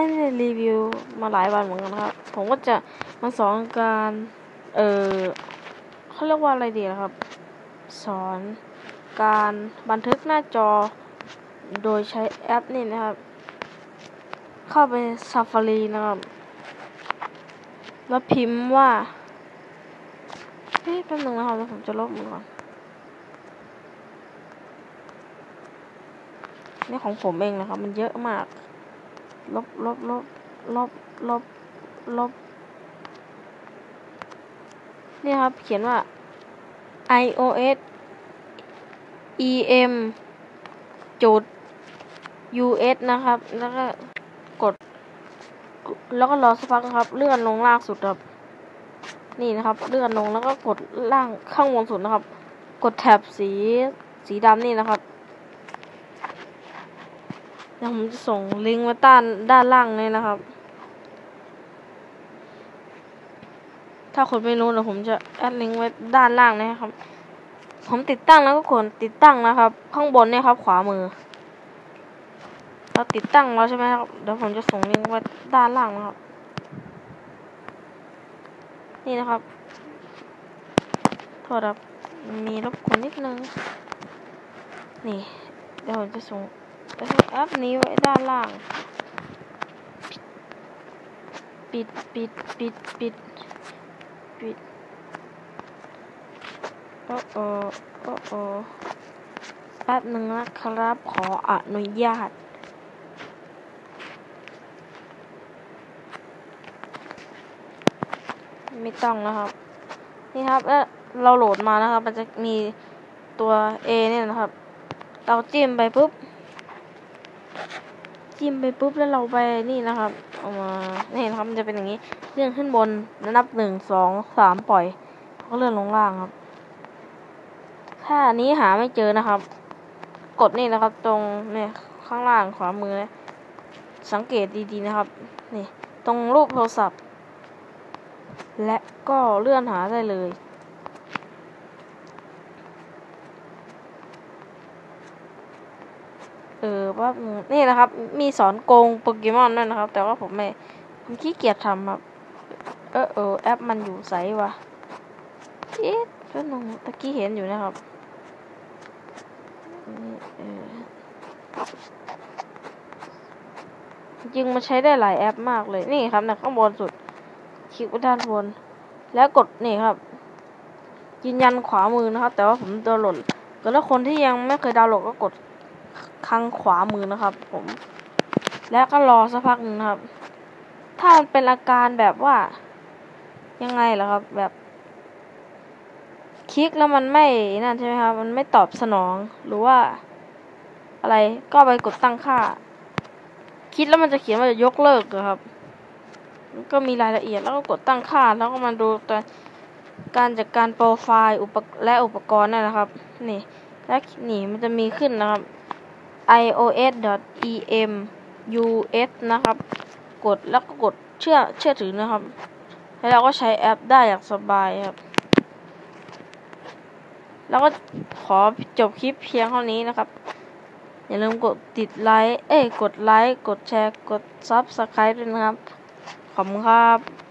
ไม่ได้รีวิวมาหลายวันเหมือนกันนะครับ ผมก็จะมาสอนการ เออเขาเรียกว่าอะไรดีนะครับ สอนการบันทึกหน้าจอ โดยใช้แอปนี่นะครับ เข้าไป Safari นะครับ แล้วพิมพ์ว่าเฮ้ยแป๊บนึงนะครับแล้วผมจะลบมันก่อนนี่ของผมเองนะครับ มันเยอะมาก ลบลบลบลบลบลบนี่ครับ เขียนว่า iOS em จุด us นะครับ แล้วก็กด แล้วก็รอสักพักครับ เลื่อนลงล่างสุดครับ นี่นะครับ เลื่อนลงแล้วก็กดล่างข้างบนสุดนะครับ กดแท็บสีสีดำนี่นะครับ เดี๋ยวผมจะส่งลิงก์ไว้ด้านด้านล่างเลยนะครับ ถ้าคนไม่รู้เดี๋ยวผมจะแอดลิงก์ไว้ด้านล่างนะครับ ผมติดตั้งแล้วก็กดติดตั้งนะครับ ข้างบนเนี่ยครับ ขวามือเราติดตั้งแล้วใช่ไหมครับ เดี๋ยวผมจะส่งลิงก์ไว้ด้านล่างนะครับ นี่นะครับโทษครับมีรบกวนนิดนึง นี่ เดี๋ยวผมจะส่ง แอปนี้ไว้ด้านล่าง ปิดปิดปิดปิดปิดโอ้โอโอ้โอแป๊บหนึ่งนะครับ ขออนุญาตไม่ต้องนะครับ นี่ครับแล้วเราโหลดมานะครับ มันจะมีตัว A เนี่ยนะครับ เราจิ้มไปปุ๊บ จิ้มไปปุ๊บแล้วเราไปนี่นะครับเอามานี่นะครับมันจะเป็นอย่างนี้เลื่อนขึ้นบนแล้วนับหนึ่งสองสามปล่อยก็เลื่อนลงล่างครับ ถ้าอันนี้หาไม่เจอนะครับ กดนี่นะครับ ตรงเนี่ยข้างล่างขวามือนะสังเกตดีๆนะครับ นี่ ตรงรูปโทรศัพท์ และก็เลื่อนหาได้เลย เออว่านี่นะครับ มีสอนโกงโปเกมอนด้วยนะครับ แต่ว่าผมไม่ผมขี้เกียจทำครับ เออเออแอปมันอยู่ใสวะเอ๊ะก็นงตะกี้เห็นอยู่นะครับจริงมันใช้ได้หลายแอปมากเลย นี่ครับนะข้างบนสุด คลิกไปด้านบน แล้วกดนี่ครับ ยืนยันขวามือนะครับ แต่ว่าผมดาวน์โหลดก็แล้วคนที่ยังไม่เคยดาวน์โหลดก็กด ข้างขวามือนะครับ ผม แล้วก็รอสักพักนึงนะครับ ถ้ามันเป็นอาการแบบว่า ยังไงล่ะครับ แบบ คลิกแล้วมันไม่นั่นใช่ไหมครับ มันไม่ตอบสนองหรือว่า อะไรก็ไปกดตั้งค่า คิดแล้วมันจะเขียนว่าจะยกเลิกครับก็มีรายละเอียดแล้วก็กดตั้งค่า แล้วก็มาดูตัวการจัดการโปรไฟล์อุปและอุปกรณ์นั่นนะครับ นี่ และนี่มันจะมีขึ้นนะครับ ios.emus นะครับ กดแล้วก็กดเชื่อเชื่อถือนะครับ แล้วเราก็ใช้แอปได้อย่างสบายครับ แล้วก็ขอจบคลิปเพียงเท่านี้นะครับ อย่าลืมกดติดไลค์ เอ้ย กดไลค์ กดแชร์ กดซับสไครต์ด้วยนะครับ ขอบคุณครับ